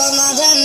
সমাধান